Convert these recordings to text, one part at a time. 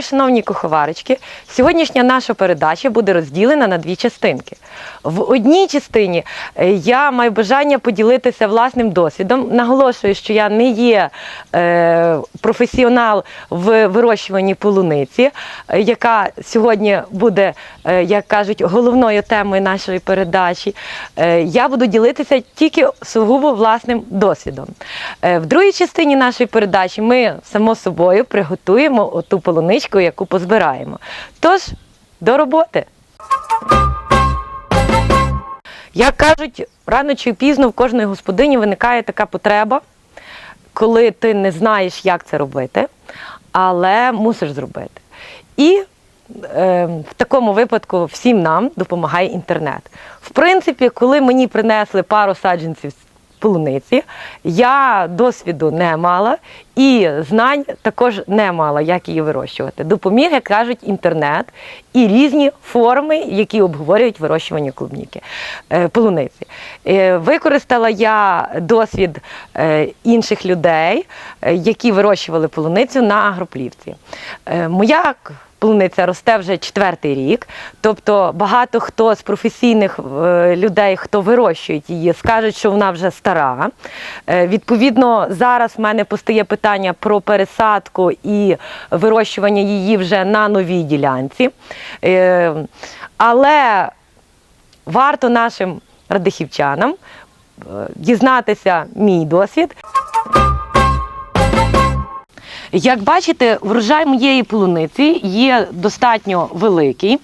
Вітаю, шановні куховарочки! Сьогоднішня наша передача буде розділена на дві частинки. В одній частині е, я маю бажання поділитися власним досвідом. Наголошую, що я не є е, професіонал в вирощуванні полуниці, е, яка сьогодні буде, як кажуть, головною темою нашої передачі. Я буду ділитися тільки сугубо власним досвідом. В другій частині нашої передачі ми само собою приготуємо оту полуничку, яку позбираємо. Тож, до роботи! Як кажуть, рано чи пізно в кожної господині виникає така потреба, коли ти не знаєш, як це робити, але мусиш зробити. І е, в такому випадку всім нам допомагає інтернет. В принципі, коли мені принесли пару саджанців полуниці, я досвіду не мала і знань також не мала, як її вирощувати. Допоміг, як кажуть, інтернет і різні форми, які обговорюють вирощування клубніки, е, полуниці. Е, Використала я досвід е, інших людей, які вирощували полуницю на агроплівці. Моя Полуниця росте вже четвертий рік, тобто багато хто з професійних е, людей, хто вирощують її, скажуть, що вона вже стара. Е, Відповідно, зараз в мене постає питання про пересадку і вирощування її вже на новій ділянці. Е, Але варто нашим радихівчанам дізнатися мій досвід. Як бачите, врожай моєї полуниці є достатньо великий.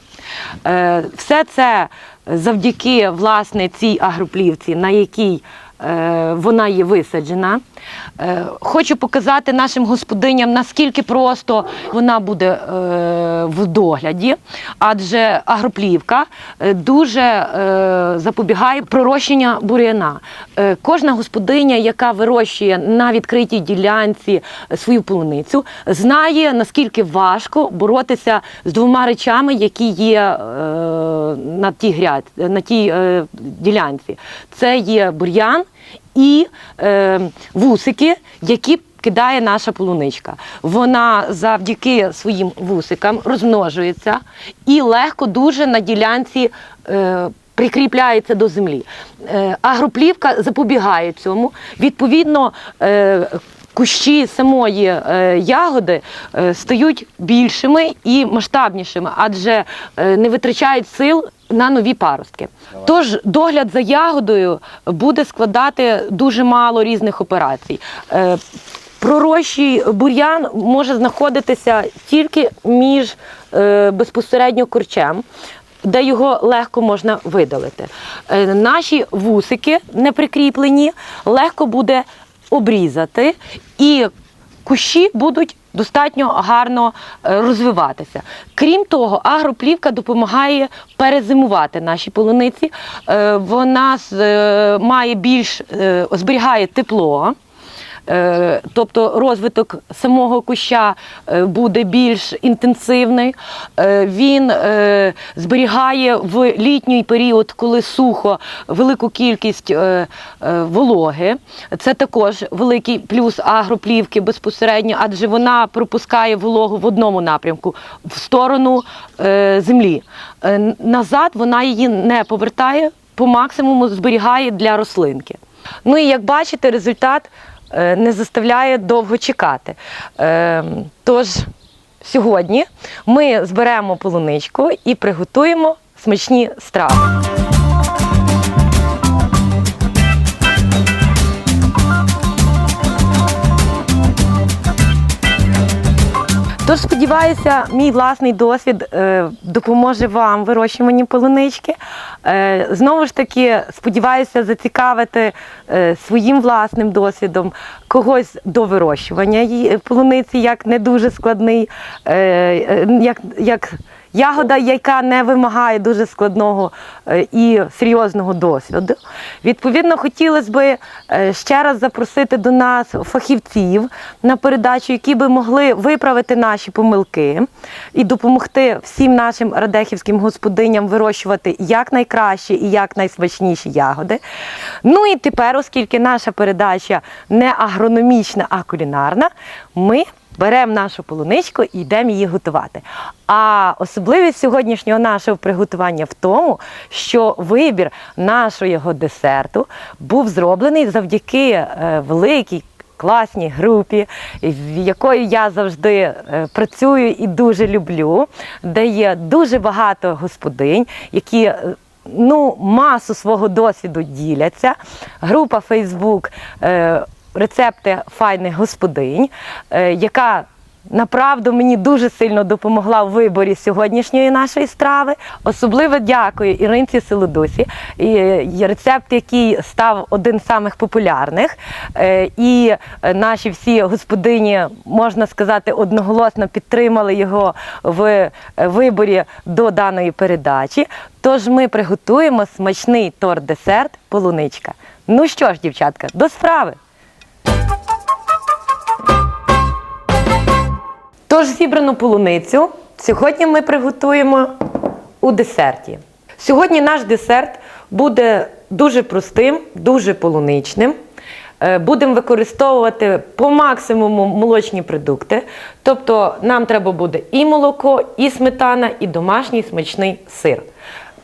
Е, Все це завдяки власне цій агроплівці, на якій е, вона є висаджена. Е, Хочу показати нашим господиням, наскільки просто вона буде е, в догляді, адже агроплівка е, дуже запобігає пророщення бур'яна. Кожна господиня, яка вирощує на відкритій ділянці свою полуницю, знає наскільки важко боротися з двома речами, які є на тій гряд, на тій ділянці. Це є бур'ян і е, вусики, які кидає наша полуничка. Вона завдяки своїм вусикам розмножується і легко дуже на ділянці. Е, Прикріпляється до землі. Е, агроплівка запобігає цьому. Відповідно, е, кущі самої е, ягоди е, стають більшими і масштабнішими, адже е, не витрачають сил на нові паростки. Тож догляд за ягодою буде складати дуже мало різних операцій. Пророщий бур'ян може знаходитися тільки між безпосередньо корчем. Де його легко можна видалити. Наші вусики не прикріплені, легко буде обрізати, і кущі будуть достатньо гарно е, розвиватися. Крім того, агроплівка допомагає перезимувати наші полуниці. Е, Вона е, має більш зберігає тепло. Е, Тобто розвиток самого куща е, буде більш інтенсивний. Е, Він зберігає в літній період, коли сухо, велику кількість вологи. Це також великий плюс агроплівки безпосередньо, адже вона пропускає вологу в одному напрямку в сторону землі. Назад вона її не повертає, по максимуму зберігає для рослинки. Ну і як бачите, результат не заставляє довго чекати. Е, Тож сьогодні ми зберемо полуничку і приготуємо смачні страви. Тож сподіваюся, мій власний досвід е, допоможе вам вирощуванні полунички. Е, знову ж таки, сподіваюся зацікавити е, своїм власним досвідом когось до вирощування полуниці, як не дуже складний, як, як Ягода, яка не вимагає дуже складного е, і серйозного досвіду. Відповідно, хотілося б е, ще раз запросити до нас фахівців на передачу, які би могли виправити наші помилки і допомогти всім нашим радехівським господиням вирощувати якнайкращі і якнайсмачніші ягоди. Ну і тепер, оскільки наша передача не агрономічна, а кулінарна, ми беремо нашу полуничку і йдемо її готувати. А особливість сьогоднішнього нашого приготування в тому, що вибір нашого десерту був зроблений завдяки е, великій класній групі, в якої я завжди е, працюю і дуже люблю, де є дуже багато господинь, які е, ну, масу свого досвіду діляться. Група е, рецепти файних господинь, е, яка Направду мені дуже сильно допомогла в виборі сьогоднішньої нашої страви. Особливо дякую Іринці Селодусі, і рецепт, який став один з самих популярних. Е, І е, наші всі господині, можна сказати, одноголосно підтримали його в е, виборі до даної передачі. Тож ми приготуємо смачний торт-десерт полуничка. Ну що ж, дівчатка, до справи! Тож зібрану полуницю сьогодні ми приготуємо у десерті. Сьогодні наш десерт буде дуже простим, дуже полуничним. Е, Будемо використовувати по максимуму молочні продукти. Тобто нам треба буде і молоко, і сметана, і домашній смачний сир.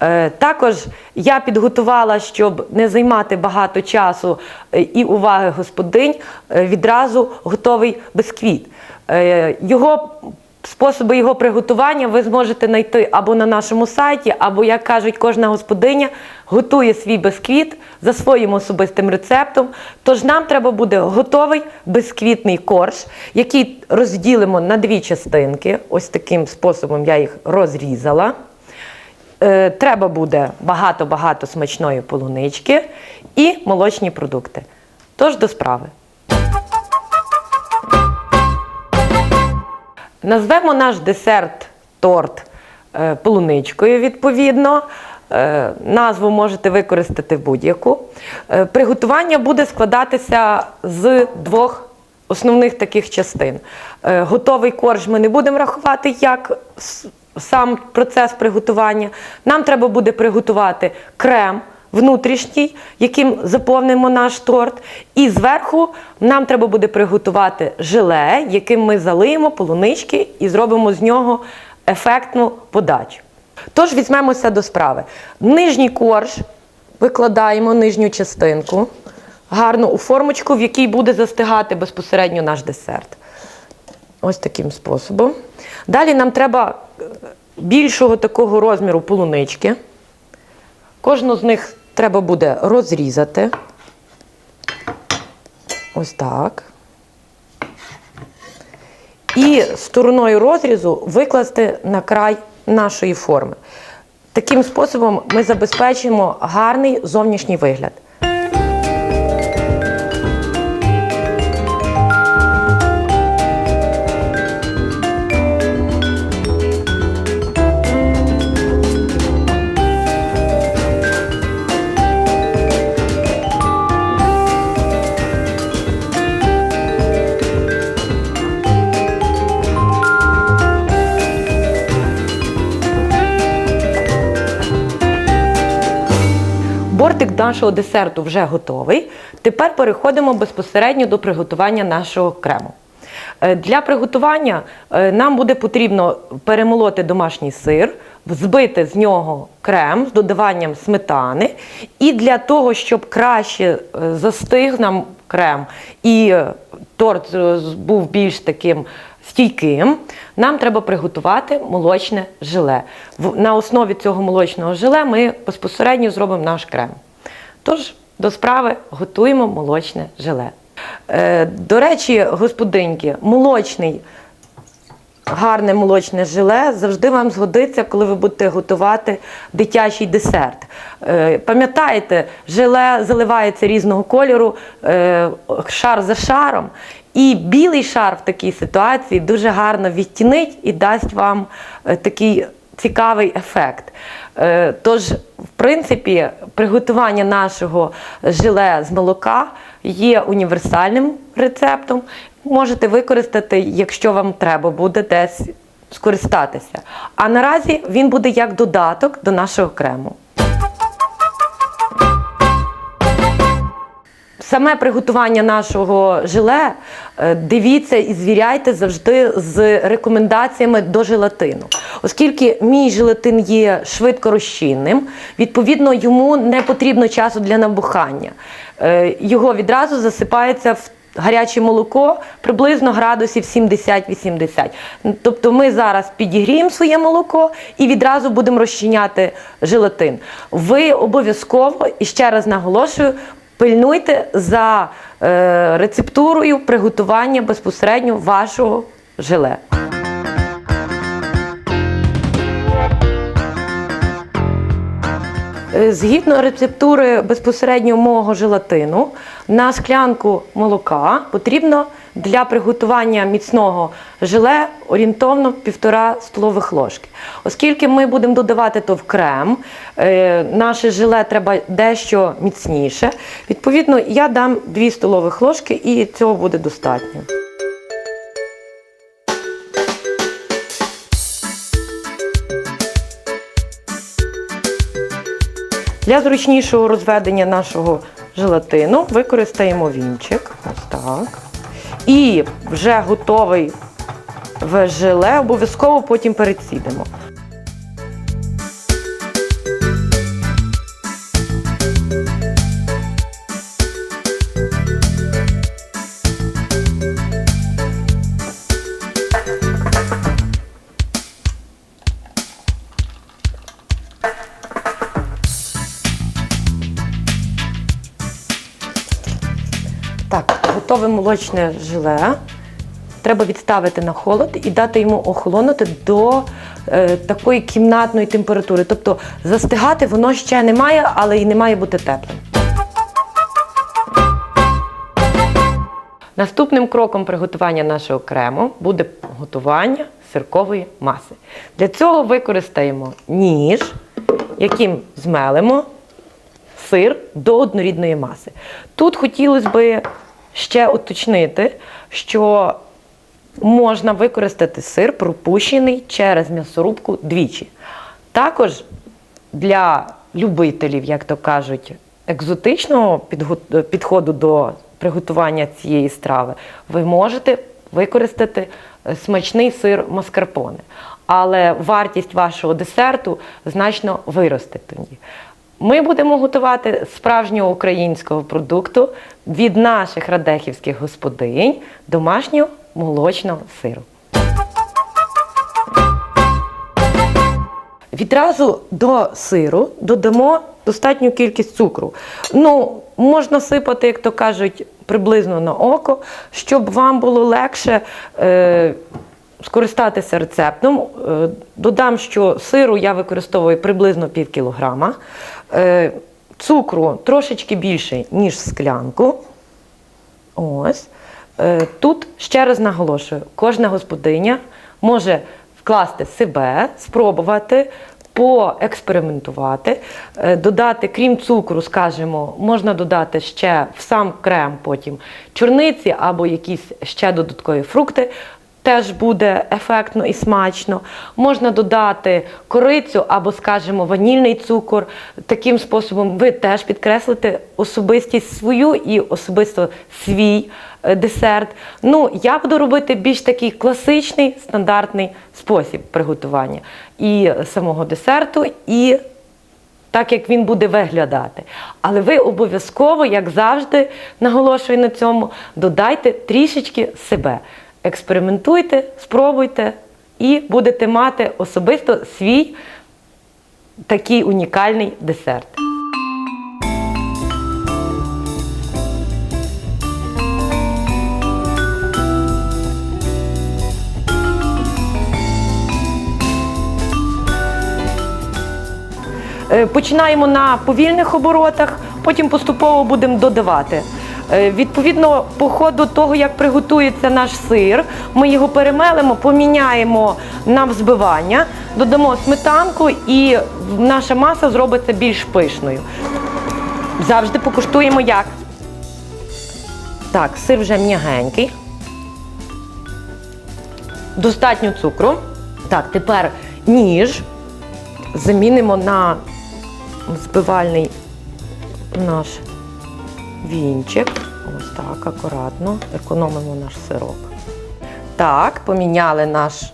Е, Також я підготувала, щоб не займати багато часу е, і уваги господинь, е, відразу готовий бисквіт. Його способи його приготування ви зможете знайти або на нашому сайті, або, як кажуть, кожна господиня готує свій бисквіт за своїм особистим рецептом. Тож нам треба буде готовий бисквітний корж, який розділимо на дві частинки. Ось таким способом я їх розрізала. Е, Треба буде багато-багато смачної полунички і молочні продукти. Тож до справи. Назвемо наш десерт торт е, полуничкою, відповідно. Е, Назву можете використати будь-яку. Приготування буде складатися з двох основних таких частин. Готовий корж ми не будемо рахувати як сам процес приготування. Нам треба буде приготувати крем внутрішній, яким заповнимо наш торт. І зверху нам треба буде приготувати желе, яким ми залиємо полунички і зробимо з нього ефектну подачу. Тож візьмемося до справи. Нижній корж викладаємо нижню частинку, гарно у формочку, в якій буде застигати безпосередньо наш десерт. Ось таким способом. Далі нам треба е, більшого такого розміру полунички. Кожну з них треба буде розрізати. Ось так. І стороною розрізу викласти на край нашої форми. Таким способом ми забезпечимо гарний зовнішній вигляд. Нашого десерту вже готовий. Тепер переходимо безпосередньо до приготування нашого крему. Е, Для приготування е, нам буде потрібно перемолоти домашній сир, збити з нього крем з додаванням сметани. І для того, щоб краще е, застиг нам крем і торт був більш таким стійким, нам треба приготувати молочне желе. На основі цього молочного желе ми безпосередньо зробимо наш крем. Тож до справи готуємо молочне желе. Е, до речі, господинки, молочний. Гарне молочне желе завжди вам згодиться, коли ви будете готувати дитячий десерт. Е, пам'ятаєте, желе заливається різного кольору, е, шар за шаром. І білий шар в такій ситуації дуже гарно відтінить і дасть вам е, такий цікавий ефект. Е, Тож, в принципі, приготування нашого желе з молока є універсальним рецептом. Можете використати, якщо вам треба буде десь скористатися. А наразі він буде як додаток до нашого крему. Саме приготування нашого желе е, дивіться і звіряйте завжди з рекомендаціями до желатину. Оскільки мій желатин є швидко розчинним, відповідно йому не потрібно часу для набухання. Е, Його відразу засипається в гаряче молоко приблизно градусів 70-80. Тобто ми зараз підігріємо своє молоко і відразу будемо розчиняти желатин. Ви обов'язково, і ще раз наголошую, пильнуйте за е, рецептурою приготування безпосередньо вашого желе. Е, Згідно рецептури безпосередньо мого желатину, на склянку молока потрібно для приготування міцного желе орієнтовно 1,5 столових ложки. Оскільки ми будемо додавати то в крем, е, наше желе треба дещо міцніше. Відповідно, я дам 2 столових ложки і цього буде достатньо. Для зручнішого розведення нашого желатину використаємо вінчик. Ось так. І вже готовий в желе обов'язково потім перецідимо. Молочне желе. Треба відставити на холод і дати йому охолонути до е, такої кімнатної температури. Тобто застигати воно ще не має, але і не має бути теплим. Наступним кроком приготування нашого крему буде готування сиркової маси. Для цього використаємо ніж, яким змелимо сир до однорідної маси. Тут хотілося б ще уточнити, що можна використати сир, пропущений через м'ясорубку двічі. Також для любителів, як то кажуть, екзотичного підходу до приготування цієї страви, ви можете використати е, смачний сир маскарпоне. Але вартість вашого десерту значно виросте тоді. Ми будемо готувати справжнього українського продукту від наших радехівських господинь домашнього молочного сиру. Відразу до сиру додамо достатню кількість цукру. Ну, можна сипати, як то кажуть, приблизно на око, щоб вам було легше е, скористатися рецептом. Е, додам, що сиру я використовую приблизно пів кілограма, е, цукру трошечки більше, ніж склянку. Ось. Е, Тут ще раз наголошую, кожна господиня може вкласти себе, спробувати, поекспериментувати, е, додати, крім цукру, скажімо, можна додати ще в сам крем потім чорниці або якісь ще додаткові фрукти. Теж буде ефектно і смачно. Можна додати корицю або, скажімо, ванільний цукор. Таким способом ви теж підкреслите особистість свою і особисто свій е, десерт. Ну, я буду робити більш такий класичний стандартний спосіб приготування і самого десерту, і так як він буде виглядати. Але ви обов'язково, як завжди, наголошую на цьому, додайте трішечки себе. Експериментуйте, спробуйте і будете мати особисто свій такий унікальний десерт. Е, Починаємо на повільних оборотах, потім поступово будемо додавати. Е, Відповідно, по ходу того, як приготується наш сир, ми його перемелимо, поміняємо на взбивання, додамо сметанку і наша маса зробиться більш пишною. Завжди покуштуємо як. Так, сир вже м'ягенький. Достатньо цукру. Так, тепер ніж замінимо на збивальний наш вінчик. Ось так, акуратно, економимо наш сироп. Так, поміняли наш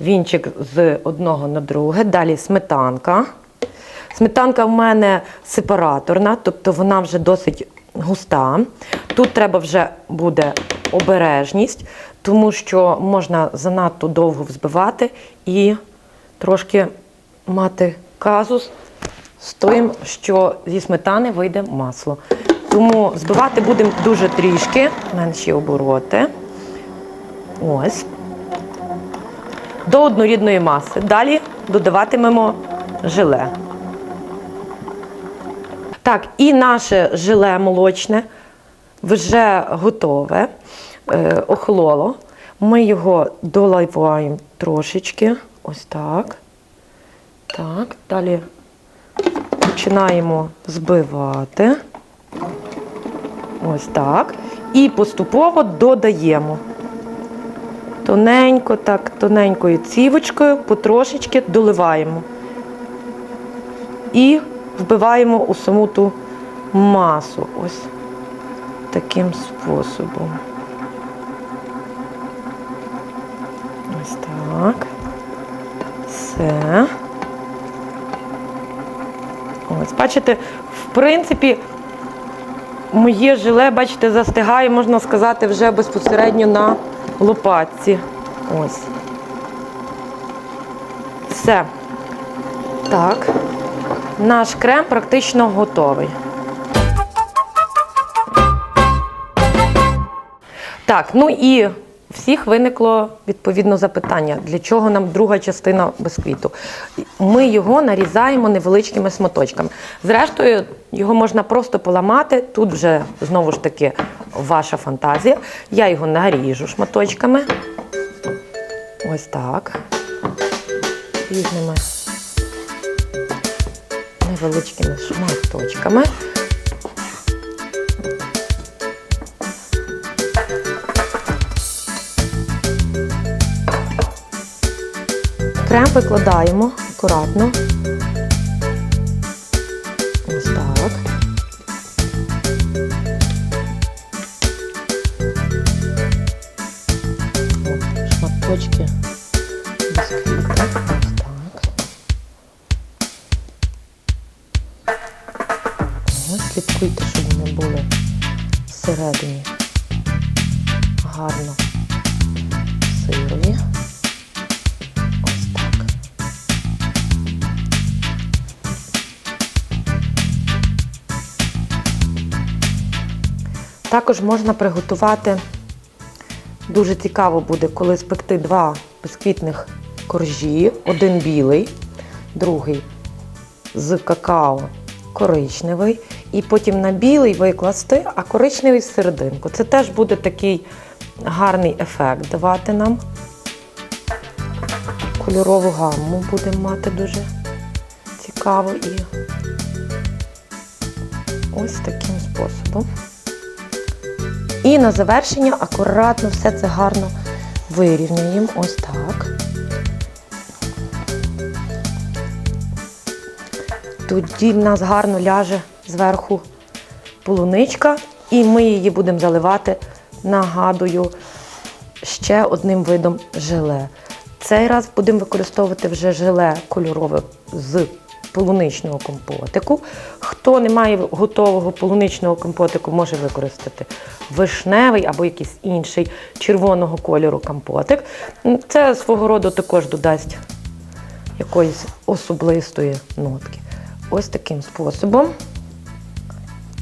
вінчик з одного на друге. Далі сметанка. Сметанка в мене сепараторна, тобто вона вже досить густа. Тут треба вже буде обережність, тому що можна занадто довго взбивати і трошки мати казус з тим, що зі сметани вийде масло. Тому збивати будемо дуже трішки, менші обороти. Ось. До однорідної маси. Далі додаватимемо желе. Так, і наше желе молочне вже готове, е, охололо. Ми його доливаємо трошечки. Ось так. Так, далі починаємо збивати. Ось так. І поступово додаємо. Тоненько, так, тоненькою цівочкою, потрошечки доливаємо. І вбиваємо у саму ту масу. Ось таким способом. Ось так. Все. Ось, бачите, в принципі, моє желе, бачите, застигає, можна сказати, вже безпосередньо на лопатці. Ось. Все. Так. Наш крем практично готовий. Так, ну і всіх виникло відповідно запитання, для чого нам друга частина бисквіту. Ми його нарізаємо невеличкими шматочками. Зрештою, його можна просто поламати. Тут вже знову ж таки ваша фантазія. Я його наріжу шматочками. Ось так. Різними невеличкими шматочками. Крем викладаємо акуратно. Можна приготувати, дуже цікаво буде, коли спекти два бисквітних коржі, один білий, другий з какао коричневий, і потім на білий викласти, а коричневий всерединку. Це теж буде такий гарний ефект давати нам. Кольорову гамму будемо мати дуже цікаво і ось таким способом. І на завершення акуратно все це гарно вирівнюємо. Ось так. Тоді в нас гарно ляже зверху полуничка, і ми її будемо заливати, нагадую, ще одним видом желе. Цей раз будемо використовувати вже желе кольорове з полуничного компотику. Хто не має готового полуничного компотику, може використати вишневий або якийсь інший червоного кольору компотик. Це свого роду також додасть якоїсь особистої нотки. Ось таким способом.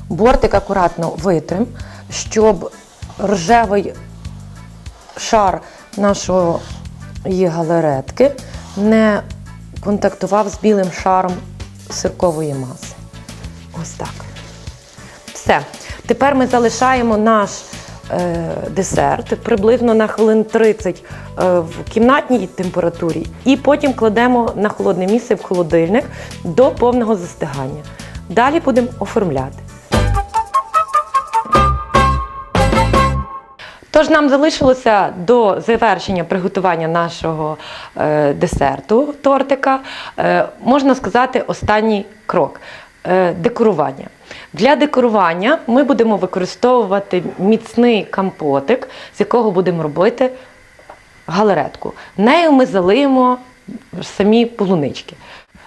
Бортик акуратно витрим, щоб рожевий шар нашої галеретки не контактував з білим шаром сиркової маси. Ось так. Все. Тепер ми залишаємо наш е, десерт приблизно на хвилин 30 е, в кімнатній температурі, і потім кладемо на холодне місце в холодильник до повного застигання. Далі будемо оформляти. Тож нам залишилося до завершення приготування нашого е, десерту тортика, е, можна сказати, останній крок. Е, Декорування. Для декорування ми будемо використовувати міцний компотик, з якого будемо робити галеретку. Нею ми залиємо самі полунички.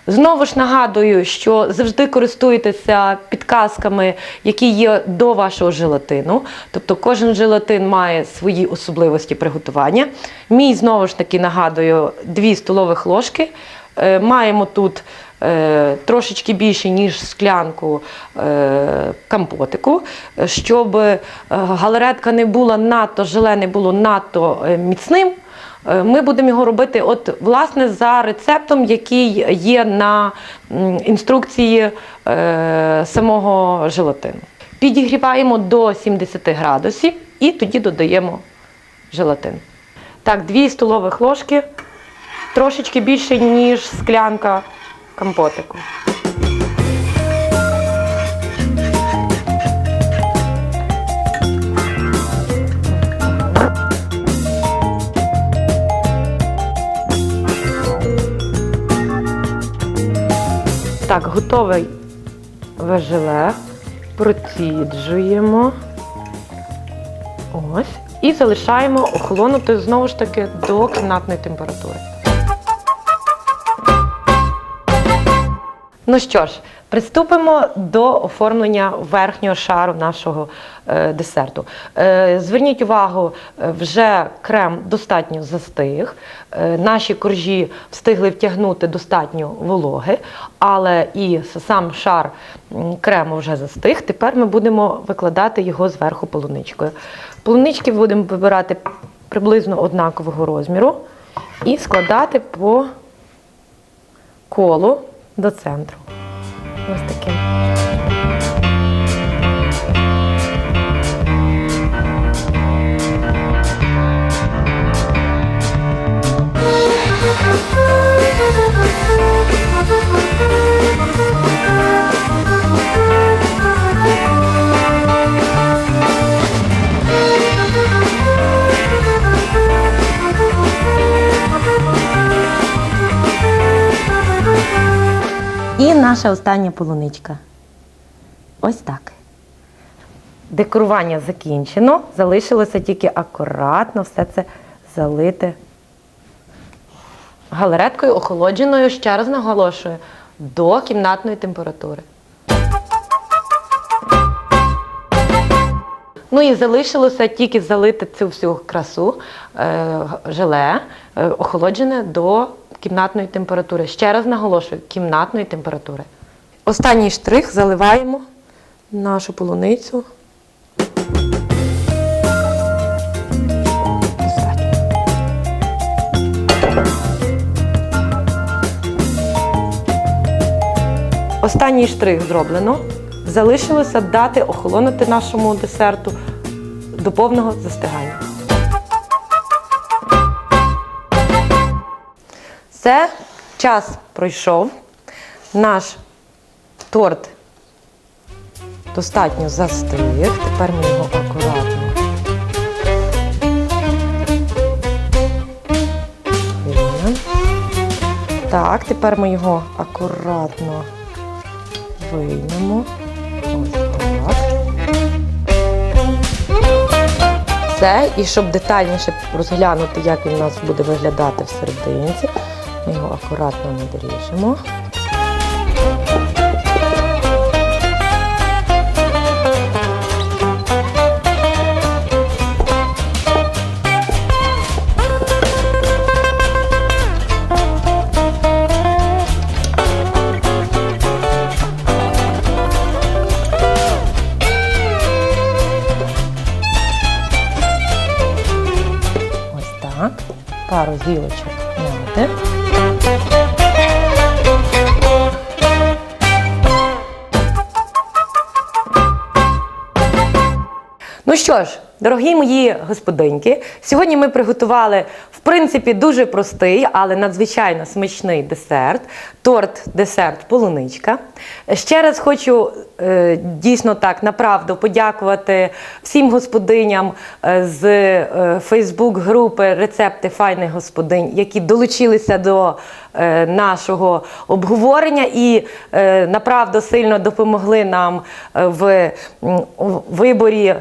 Знову ж нагадую, що завжди користуйтеся підказками, які є до вашого желатину. Тобто кожен желатин має свої особливості приготування. Мій знову ж таки нагадую 2 столових ложки. Е, Маємо тут е, трошечки більше, ніж склянку е, компотику, щоб галеретка не була надто желе, не було надто міцним. Е, Ми будемо його робити, от власне за рецептом, який є на інструкції е, самого желатину. Підігріваємо до 70 градусів і тоді додаємо желатин. Так, 2 столових ложки, трошечки більше, ніж склянка компотику. Так, готовий желе. Проціджуємо. Ось. І залишаємо охолонути знову ж таки до кімнатної температури. Ну що ж, приступимо до оформлення верхнього шару нашого е, десерту. Е, зверніть увагу, е, вже крем достатньо застиг. Наші коржі встигли втягнути достатньо вологи, але і сам шар крему вже застиг. Тепер ми будемо викладати його зверху полуничкою. Полунички будемо вибирати приблизно однакового розміру і складати по колу до центру. Ось таким. Наша остання полуничка. Ось так. Декорування закінчено. Залишилося тільки акуратно все це залити галереткою охолодженою, ще раз наголошую, до кімнатної температури. Ну і залишилося тільки залити цю всю красу е, желе, е, охолоджене до кімнатної температури. Ще раз наголошую, кімнатної температури. Останній штрих заливаємо нашу полуницю. Останній штрих зроблено. Залишилося дати охолонути нашому десерту до повного застигання. Все, час пройшов. Наш торт достатньо застиг. Тепер ми його акуратно. Так, тепер ми його акуратно виймемо. Ось так. Все, і щоб детальніше розглянути, як він у нас буде виглядати всерединці, ми його акуратно надріжемо. Пару гілочок що ж, дорогі мої господинки, сьогодні ми приготували в принципі дуже простий, але надзвичайно смачний десерт. Торт, десерт, полуничка. Ще раз хочу е, дійсно так направду подякувати всім господиням е, з Фейсбук-групи Рецепти файних господинь, які долучилися до е, нашого обговорення і направду сильно допомогли нам в виборі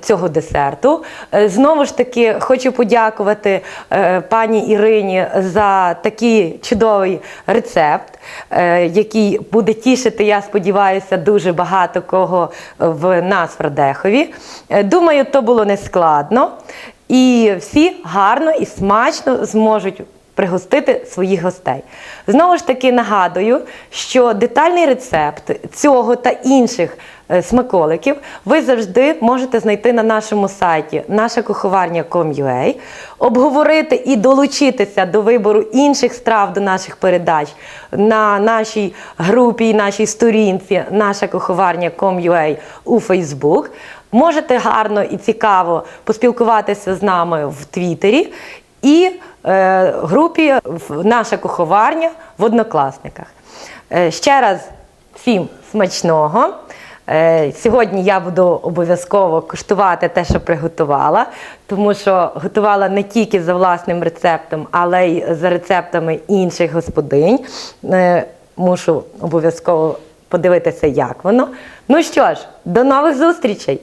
цього десерту. Е, Знову ж таки, хочу подякувати е, пані Ірині за такий чудовий рецепт, е, який буде тішити, я сподіваюся, дуже багато кого в нас в Радехові. Е, Думаю, то було нескладно. І всі гарно і смачно зможуть пригостити своїх гостей. Знову ж таки нагадую, що детальний рецепт цього та інших е, смаколиків ви завжди можете знайти на нашому сайті нашакуховарня.com.ua, обговорити і долучитися до вибору інших страв до наших передач на нашій групі і нашій сторінці нашакуховарня.com.ua у Facebook. Можете гарно і цікаво поспілкуватися з нами в Твіттері і е, групі Наша куховарня в однокласниках. Е, ще раз всім смачного. Е, Сьогодні я буду обов'язково куштувати те, що приготувала, тому що готувала не тільки за власним рецептом, але й за рецептами інших господинь. Е, Мушу обов'язково подивитися, як воно. Ну що ж, до нових зустрічей!